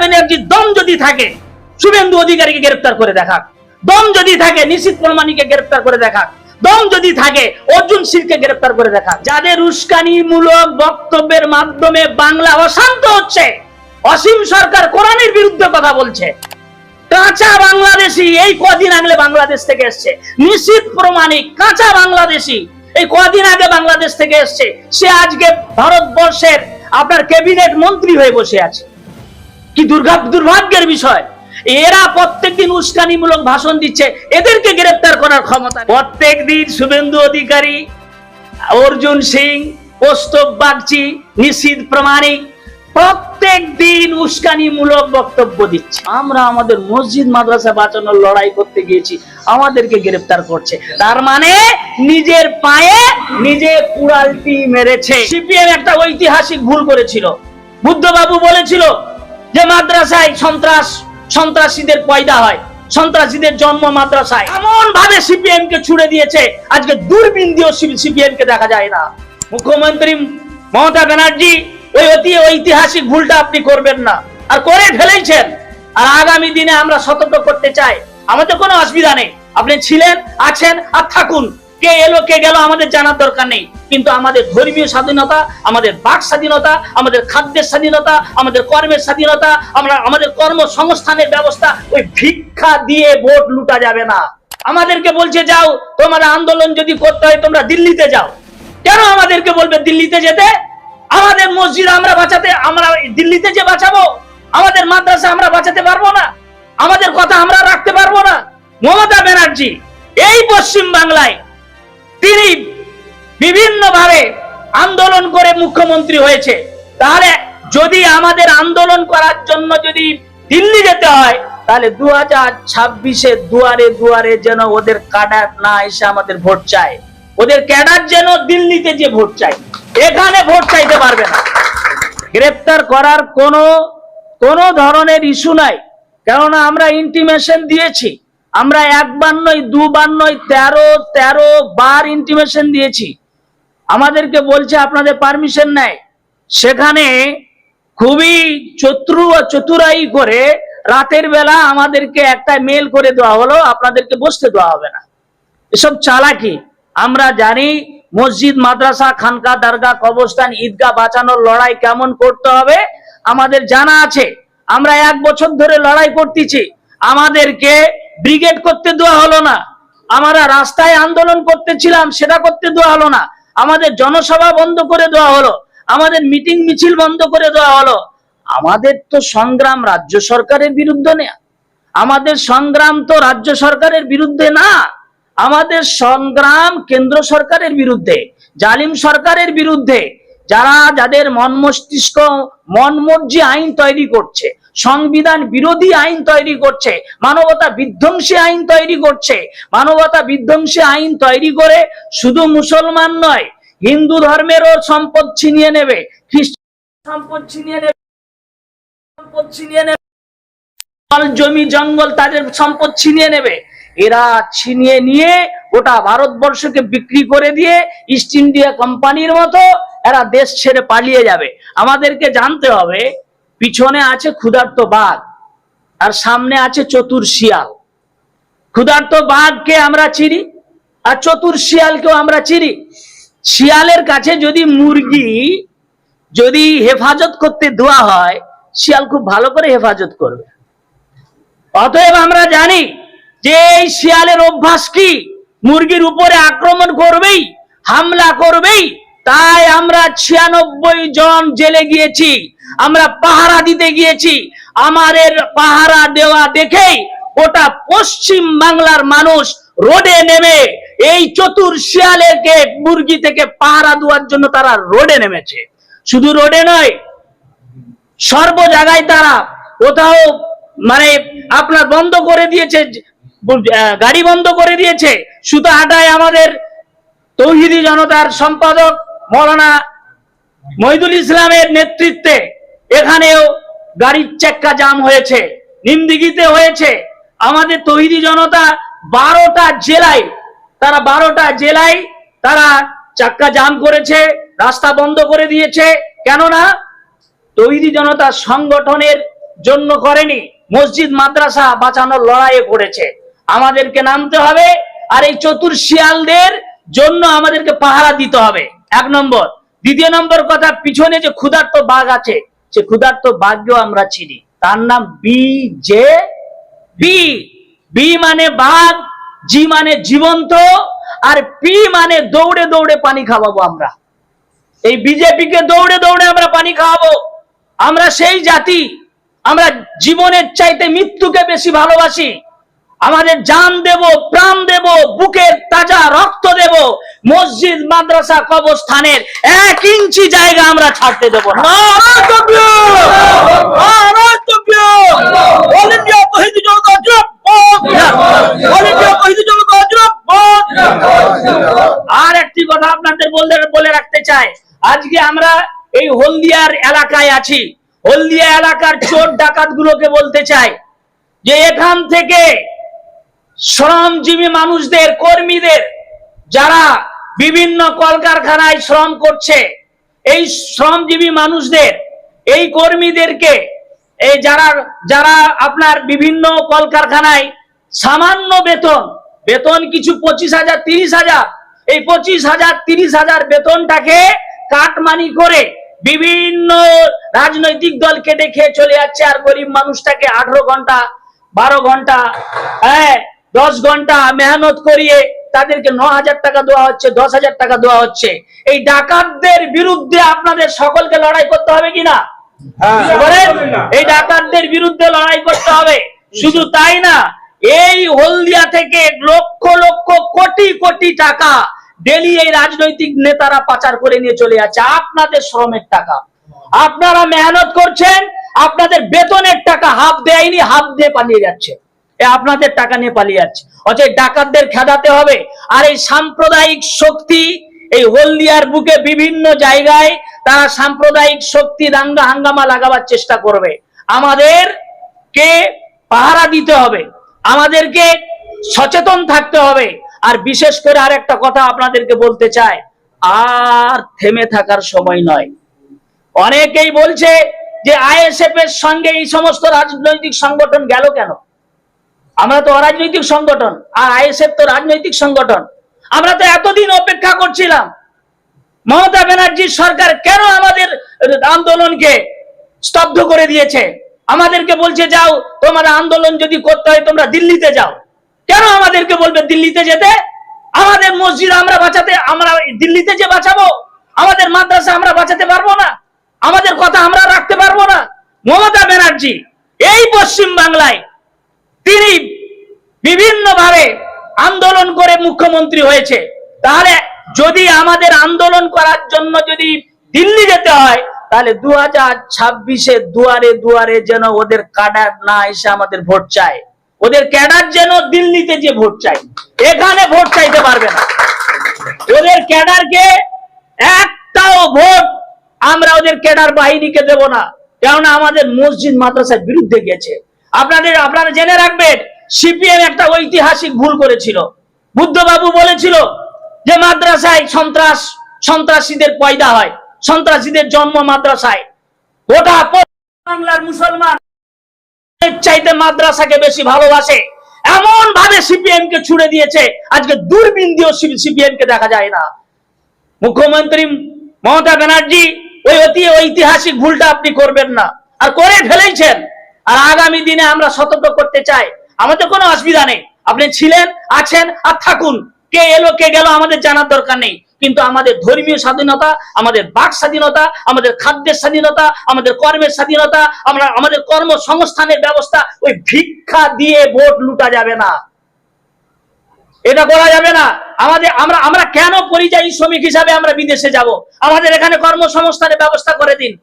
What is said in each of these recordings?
ব্যানার্জির দম যদি থাকে, শুভেন্দু অধিকারীকে গ্রেফতার করে দেখাক। দম যদি থাকে, নিশ্চিত প্রমাণীকে গ্রেফতার করে দেখাক। দম যদি থাকে, অর্জুন সিংকে গ্রেফতার করে দেখা যাদের উস্কানিমূলক বক্তব্যের মাধ্যমে বাংলা অশান্ত হচ্ছে, অসীম সরকার কোরআনের বিরুদ্ধে কথা বলছে। কাঁচা বাংলাদেশি, এই কদিন আগলে বাংলাদেশ থেকে এসছে। নিশ্চিত প্রমাণিক, কাঁচা বাংলাদেশি, এই কদিন আগে বাংলাদেশ থেকে এসছে। সে আজকে ভারতবর্ষের আপনার ক্যাবিনেট মন্ত্রী হয়ে বসে আছে। কি দুর্গা দুর্ভাগ্যের বিষয়? এরা প্রত্যেকদিন উস্কানিমূলক ভাষণ দিচ্ছে এদেরকে গ্রেফতার করার ক্ষমতা নেই। প্রত্যেকদিন শুভেন্দু অধিকারী অর্জুন সিং কৌস্তব বাগচি নিশীদ প্রমাণিক প্রত্যেক দিন উস্কানিমূলক বক্তব্য দিচ্ছে। আমরা আমাদের মসজিদ মাদ্রাসা বাঁচানোর লড়াই করতে গিয়েছি আমাদেরকে গ্রেফতার করছে। তার মানে নিজের পায়ে নিজে কুড়ালটি মেরেছে। সিপিএম একটা ঐতিহাসিক ভুল করেছিল। বুদ্ধবাবু বলেছিল যে মাদ্রাসায় সন্ত্রাস, সন্ত্রাসীদের পয়দা হয়, সন্ত্রাসীদের জন্ম মাদ্রাসায়। এমন ভাবে সিপিএম কে ছুড়ে দিয়েছে, আজকে দূরবীন দিয়েও সিপিএম কে দেখা যায় না। মুখ্যমন্ত্রী মমতা ব্যানার্জি, ওই অতি ঐতিহাসিক ভুলটা আপনি করবেন না। আর করে ফেলেছেন। আর আগামী দিনে আমরা সতর্ক করতে চাই। আমাদের কোনো অসুবিধা নেই। আপনি ছিলেন, আছেন, আর থাকুন। কে এলো, কে গেল আমাদের জানার দরকার নেই। কিন্তু আমাদের ধর্মীয় স্বাধীনতা, আমাদের বাক স্বাধীনতা, আমাদের খাদ্যের স্বাধীনতা, আমাদের কর্মের স্বাধীনতা, আমরা, আমাদের কর্মসংস্থানের ব্যবস্থা ওই ভিক্ষা দিয়ে ভোট লুটা যাবে না। আমাদেরকে বলছে, যাও, তোমার আন্দোলন যদি করতে হয়, তোমরা দিল্লিতে যাও। কেন আমাদেরকে বলবে, দিল্লিতে যেতে? আমাদের মসজিদ আমরা বাঁচাতে, আমরা দিল্লিতে যে বাঁচাবো? আমাদের মাদ্রাসা আমরা বাঁচাতে পারব না? আমাদের কথা আমরা রাখতে পারব না? মমতা ব্যানার্জি, এই পশ্চিম বাংলায় তিনি বিভিন্ন ভাবে আন্দোলন করে মুখ্যমন্ত্রী হয়েছে। তাহলে যদি আমাদের আন্দোলন করার জন্য যদি দিল্লি যেতে হয়, তাহলে দু হাজার ছাব্বিশে দুয়ারে দুয়ারে যেন ওদের কাডার না এসে আমাদের ভোট চায়। ওদের ক্যাডার যেন দিল্লিতে যে ভোট চায়, এখানে ভোট চাইতে পারবে না। গ্রেপ্তার করার কোনো কোনো ধরনের ইস্যু নাই। কেননা আমরা ইন্টিমেশন দিয়েছি। আমরা একবার নয়, দুবার নয়, তেরো তেরো বার ইন্টিমেশন দিয়েছি। আমাদেরকে বলছে, আপনাদের পারমিশন নেয়। সেখানে খুবই চতুরু, চতুরাই করে রাতের বেলা আমাদেরকে একটা মেল করে দেওয়া হলো, আপনাদেরকে বসতে দেওয়া হবে না। এসব চালাকি। আমরা জানি মসজিদ, মাদ্রাসা, খানকা দরগা কবরস্থান, ঈদগাহ বাঁচানোর লড়াই কেমন করতে হবে, আমাদের জানা আছে। আমরা এক বছর ধরে লড়াই করতেছি। আমাদেরকে ব্রিগেড করতে দেওয়া হলো না। আমরা রাস্তায় আন্দোলন করতেছিলাম, সেটা করতে দেওয়া হলো না। আমাদের জনসভা বন্ধ করে দেওয়া হলো। আমাদের মিটিং মিছিল বন্ধ করে দেওয়া হলো। আমাদের তো সংগ্রাম রাজ্য সরকারের বিরুদ্ধে নেই আমাদের সংগ্রাম তো রাজ্য সরকারের বিরুদ্ধে না। আমাদের সংগ্রাম কেন্দ্র সরকারের বিরুদ্ধে, জালিম সরকারের বিরুদ্ধে। যারা যাদের মন মস্তিষ্ক, মন মর্জি আইন তৈরি করছে সংবিধান বিরোধী আইন তৈরি করছে, মানবতা বিধ্বংসী আইন তৈরি করছে। মানবতা বিধ্বংসী আইন তৈরি করে শুধু মুসলমান নয়, হিন্দু ধর্মেরও সম্পদ ছিনিয়ে নেবে খ্রিস্টান সম্পদ ছিনিয়ে নেবে, সম্পদ ছিনিয়ে নেবে জমি, জঙ্গল তাদের সম্পদ ছিনিয়ে নেবে। এরা ছিনিয়ে নিয়ে গোটা ভারতবর্ষকে বিক্রি করে দিয়ে ইস্ট ইন্ডিয়া কোম্পানির মতো এরা দেশ ছেড়ে পালিয়ে যাবে। আমাদেরকে জানতে হবে পিছনে আছে ক্ষুধার্ত বাঘ আর সামনে আছে চতুর শিয়াল ক্ষুধার্ত বাঘকে আমরা চিনি, আর চতুর শিয়ালকেও আমরা চিনি। শিয়ালের কাছে যদি মুরগি যদি হেফাজত করতে দেওয়া হয়, শিয়াল খুব ভালো করে হেফাজত করবে। অতএব আমরা জানি যে এই শিয়ালের অভ্যাস কি? মুরগির উপরে আক্রমণ করবেই, হামলা করবেই, তাই আমরা ছিয়ানব্বই জন জেলে গিয়েছি। আমরা পাহারা দিতে গিয়েছি। আমাদের পাহারা দেওয়া দেখেই ওটা পশ্চিম বাংলার মানুষ রোডে নেমে এই চতুর শিয়ালেরকে মুরগি থেকে পাহারা দেওয়ার জন্য তারা রোডে নেমেছে। শুধু রোডে নয়, সর্ব জায়গায় তারা কোথাও মানে আপনার বন্ধ করে দিয়েছে গাড়ি বন্ধ করে দিয়েছে। সুতো হাটায় আমাদের তৌহিদি জনতার সম্পাদক মৌলানা মহিদুল ইসলামের নেতৃত্বে এখানেও গাড়ির চাক্কা জাম হয়েছে নিমদিঘিতে হয়েছে। আমাদের তৌহিদি জনতা বারোটা জেলায়, তারা বারোটা জেলায় তারা চাক্কা জাম করেছে, রাস্তা বন্ধ করে দিয়েছে। কেননা তৈরি জনতা সংগঠনের জন্য করেনি, মসজিদ মাদ্রাসা বাঁচানোর লড়াইয়ে করেছে আমাদেরকে নামতে হবে আর এই চতুর শিয়ালদের জন্য আমাদেরকে পাহারা দিতে হবে। এক নম্বর। দ্বিতীয় নম্বর কথা, পিছনে যে ক্ষুধার্ত বাঘ আছে সে ক্ষুধার্ত বাঘকেও আমরা চিনি। তার নাম বি জে বি বি মানে বাঘ জি মানে জীবন্ত, আর পি মানে দৌড়ে দৌড়ে পানি খাওয়াবো আমরা। এই বিজেপিকে দৌড়ে দৌড়ে আমরা পানি খাওয়াবো। আমরা সেই জাতি, আমরা জীবনের চাইতে মৃত্যুকে বেশি ভালোবাসি। আমাদের জান দেব, প্রাণ দেব, বুকের তাজা রক্ত দেব মসজিদ মাদ্রাসা কবরস্থানের এক ইঞ্চি জায়গা আমরা ছাড়তে দেব না! আর একটি কথা আপনাদের বলে রাখতে চাই আজকে আমরা এই হলদিয়ার এলাকায় আছি হলদিয়া এলাকার চোর ডাকাত গুলোকে বলতে চাই যে এখান থেকে শ্রমজীবী মানুষদের কর্মীদের যারা বিভিন্ন কলকারখানায় শ্রম করছে। এই শ্রমজীবী মানুষদের, এই কর্মীদেরকে, এই যারা যারা আপনার বিভিন্ন কলকারখানায় সামান্য বেতন বেতন কিছু পঁচিশ হাজার, তিরিশ হাজার, এই পঁচিশ হাজার, তিরিশ হাজার বেতনটাকে কাটমানি করে বিভিন্ন রাজনৈতিক দল কেটে খেয়ে চলে যাচ্ছে আর গরিব মানুষটাকে আঠারো ঘণ্টা, বারো ঘণ্টা হ্যাঁ দশ ঘণ্টা মেহনত করিয়ে তাদেরকে ন হাজার টাকা দেওয়া হচ্ছে দশ হাজার টাকা দেওয়া হচ্ছে। এই ডাকাতদের বিরুদ্ধে আপনাদের সকলকে লড়াই করতে হবে কিনা? এই ডাকাতদের বিরুদ্ধে লড়াই করতে হবে। শুধু তাই না এই হলদিয়া থেকে লক্ষ লক্ষ কোটি কোটি টাকা ডেলি এই রাজনৈতিক নেতারা পাচার করে নিয়ে চলে যাচ্ছে। আপনাদের শ্রমের টাকা। আপনারা মেহনত করছেন আপনাদের বেতনের টাকা হাফ দেয়নি হাফ দিয়ে পালিয়ে যাচ্ছে এ আপনাদের টাকা নিয়ে পালিয়ে যাচ্ছে। অতএব ডাকাতদের খেদাতে হবে। আর এই সাম্প্রদায়িক শক্তি, এই হলদিয়ার বুকে বিভিন্ন জায়গায় তারা সাম্প্রদায়িক শক্তি দাঙ্গা হাঙ্গামা লাগাবার চেষ্টা করবে। আমাদের কে পাহারা দিতে হবে? আমাদেরকে সচেতন থাকতে হবে। আর বিশেষ করে আর একটা কথা আপনাদেরকে বলতে চাই, আর থেমে থাকার সময় নয়। অনেকেই বলছে যে আইএসএফ এর সঙ্গে এই সমস্ত রাজনৈতিক সংগঠন গেল কেন? আমরা তো অরাজনৈতিক সংগঠন, আর আইএসএফ তো রাজনৈতিক সংগঠন। আমরা তো এতদিন অপেক্ষা করছিলাম, মমতা ব্যানার্জির সরকার কেন আমাদের আন্দোলনকে স্তব্ধ করে দিয়েছে? আমাদেরকে বলছে, যাও, তোমার আন্দোলন যদি করতে হয়, তোমরা দিল্লিতে যাও। কেন আমাদেরকে বলবে, দিল্লিতে যেতে? আমাদের মসজিদ আমরা বাঁচাতে, আমরা দিল্লিতে যে বাঁচাবো? আমাদের মাদ্রাসা আমরা বাঁচাতে পারব না? আমাদের কথা আমরা রাখতে পারব না? মমতা ব্যানার্জি, এই পশ্চিম বাংলায় তিনি বিভিন্নভাবে আন্দোলন করে মুখ্যমন্ত্রী হয়েছে। তাহলে যদি আমাদের আন্দোলন করার জন্য যদি দিল্লি যেতে হয়, তাহলে দু হাজার ছাব্বিশে দুয়ারে দুয়ারে যেন ওদের কাডার না এসে আমাদের ভোট চায়। ওদের ক্যাডার যেন দিল্লিতে যে ভোট চাই এখানে ভোট চাইতে পারবে না। ওদের ক্যাডারকে একটাও ভোট আমরা ওদের ক্যাডার বাহিনীকে দেব না। কেননা আমাদের মসজিদ মাদ্রাসার বিরুদ্ধে গেছে। আপনাদের, আপনারা জেনে রাখবেন, সিপিএম একটা ঐতিহাসিক ভুল করেছিল। বুদ্ধবাবু বলেছিল যে মাদ্রাসায় সন্ত্রাস, সন্ত্রাসীদের পয়দা হয়, সন্ত্রাসীদের জন্ম মাদ্রাসায়। গোটা বাংলার মুসলমান চাইতে মাদ্রাসাকে বেশি ভালোবাসে। এমন ভাবে সিপিএম কে ছুড়ে দিয়েছে, আজকে দূরবীন দিয়েও সিপিএম কে দেখা যায় না। মুখ্যমন্ত্রী মমতা ব্যানার্জি ওই অতি ঐতিহাসিক ভুলটা আপনি করবেন না। আর করে ফেলেইছেন আর আগামী দিনে আমরা সতর্ক করতে চাই। আমাদের কোনো অসুবিধা নেই। আপনি ছিলেন, আছেন আর থাকুন। কে এলো, কে গেল আমাদের জানার দরকার নেই। কিন্তু আমাদের ধর্মীয় স্বাধীনতা, আমাদের বাক স্বাধীনতা, আমাদের খাদ্যের স্বাধীনতা, আমাদের কর্মের স্বাধীনতা, আমরা, আমাদের কর্মসংস্থানের ব্যবস্থা ওই ভিক্ষা দিয়ে ভোট লুটা যাবে না। এটা করা যাবে না। আমাদের, আমরা আমরা কেন পরিযায়ী শ্রমিক হিসাবে আমরা বিদেশে যাব? আমাদের এখানে কর্মসংস্থানের ব্যবস্থা করে দিন।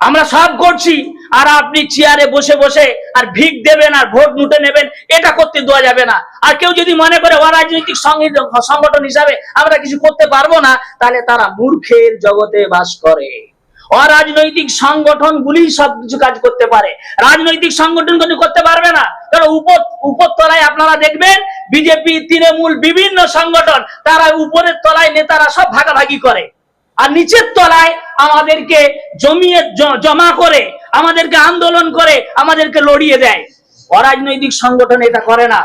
আমরা সব করছি। আর আপনি চেয়ারে বসে বসে আর ভিক দেবেন আর ভোট লুটে নেবেন, এটা করতে দেওয়া যাবে না। আর কেউ যদি মনে করে অরাজনৈতিক সংগঠন হিসাবে আমরা কিছু করতে পারব না, তাহলে তারা মূর্খের জগতে বাস করে। অরাজনৈতিক সংগঠনগুলি সব কিছু কাজ করতে পারে। রাজনৈতিক সংগঠন কিন্তু করতে পারবে না। কারণ উপর উপরতলায় আপনারা দেখবেন বিজেপি, তৃণমূল বিভিন্ন সংগঠন, তারা উপরের তলায় নেতারা সব ভাগাভাগি করে। আর নিচের তলায় আমাদেরকে জমিয়ে জমা করে আমাদেরকে আন্দোলন করে, আমাদেরকে লড়িয়ে দেয়। অরাজনৈতিক সংগঠন এটা করে না।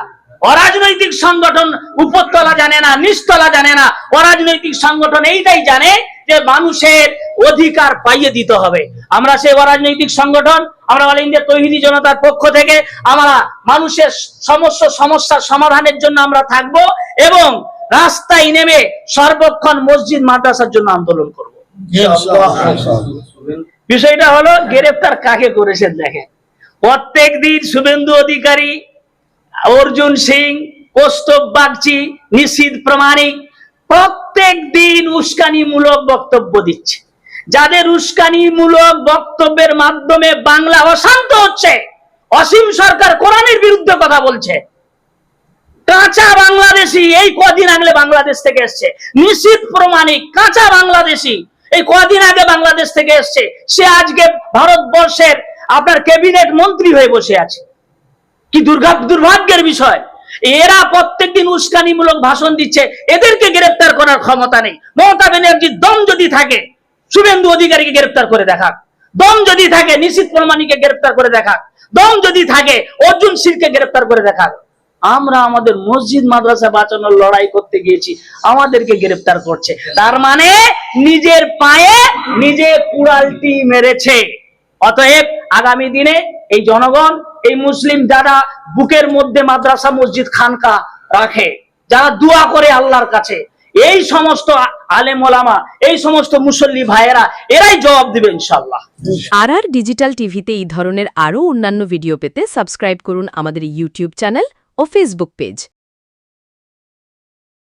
অরাজনৈতিক সংগঠন উপরতলা জানে না, নিচতলা জানে না। অরাজনৈতিক সংগঠন এইটাই জানে যে মানুষের অধিকার পাইয়ে দিতে হবে। আমরা সেই অরাজনৈতিক সংগঠন, আমরা অল ইন্ডিয়া তৈরি জনতার পক্ষ থেকে আমরা মানুষের সমস্ত সমস্যার সমাধানের জন্য আমরা থাকব এবং রাস্তায় নেমে সর্বক্ষণ মসজিদ মাদ্রাসার জন্য আন্দোলন করব। বিষয়টা হলো গ্রেফতার কাকে করেছেন দেখেন। প্রত্যেক দিন শুভেন্দু অধিকারী, অর্জুন সিং, কৌস্তব বাগচি নিশীদ প্রমাণিক প্রত্যেক দিন উস্কানিমূলক বক্তব্য দিচ্ছে। যাদের উস্কানিমূলক বক্তব্যের মাধ্যমে বাংলা অশান্ত হচ্ছে, অসীম সরকার কোরআনের বিরুদ্ধে কথা বলছে। কাঁচা বাংলাদেশি, এই কদিন আগলে বাংলাদেশ থেকে এসছে। নিশ্চিত প্রমাণিক, কাঁচা বাংলাদেশি এই কদিন আগে বাংলাদেশ থেকে এসছে। সে আজকে ভারতবর্ষের আপনার ক্যাবিনেট মন্ত্রী হয়ে বসে আছে। কি দুর্গা দুর্ভাগ্যের বিষয়? এরা প্রত্যেকদিন উস্কানিমূলক ভাষণ দিচ্ছে। এদেরকে গ্রেফতার করার ক্ষমতা নেই। মমতা ব্যানার্জির দম যদি থাকে, শুভেন্দু অধিকারীকে গ্রেফতার করে দেখাক। দম যদি থাকে নিশিত প্রমাণীকে গ্রেফতার করে দেখাক। দম যদি থাকে, অর্জুন সিংকে গ্রেফতার করে দেখাক। আমরা আমাদের মসজিদ, মাদ্রাসা বাঁচানোর লড়াই করতে গিয়েছি, আমাদেরকে গ্রেফতার করছে। তার মানে নিজের পায়ে নিজে কুড়ালটি মেরেছে। অতএব আগামী দিনে এই জনগণ, এই মুসলিম যারা বুকের মধ্যে মাদ্রাসা মসজিদ খানকা রাখে, যারা দোয়া করে আল্লাহর কাছে, এই সমস্ত আলেম ওলামা, এই সমস্ত মুসল্লি ভাইয়েরা, এরাই জবাব দিবে ইনশাল্লাহ আর আর ডিজিটাল টিভিতে এই ধরনের আরও অন্যান্য ভিডিও পেতে সাবস্ক্রাইব করুন আমাদের ইউটিউব চ্যানেল ও ফেসবুক পেজ।